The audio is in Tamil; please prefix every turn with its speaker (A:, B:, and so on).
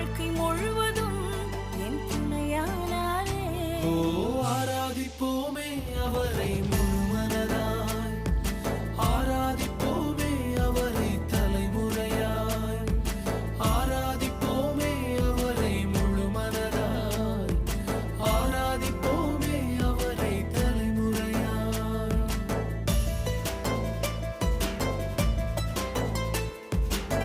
A: வாழ்க்கை முழுவதும் என் துணையானாரே.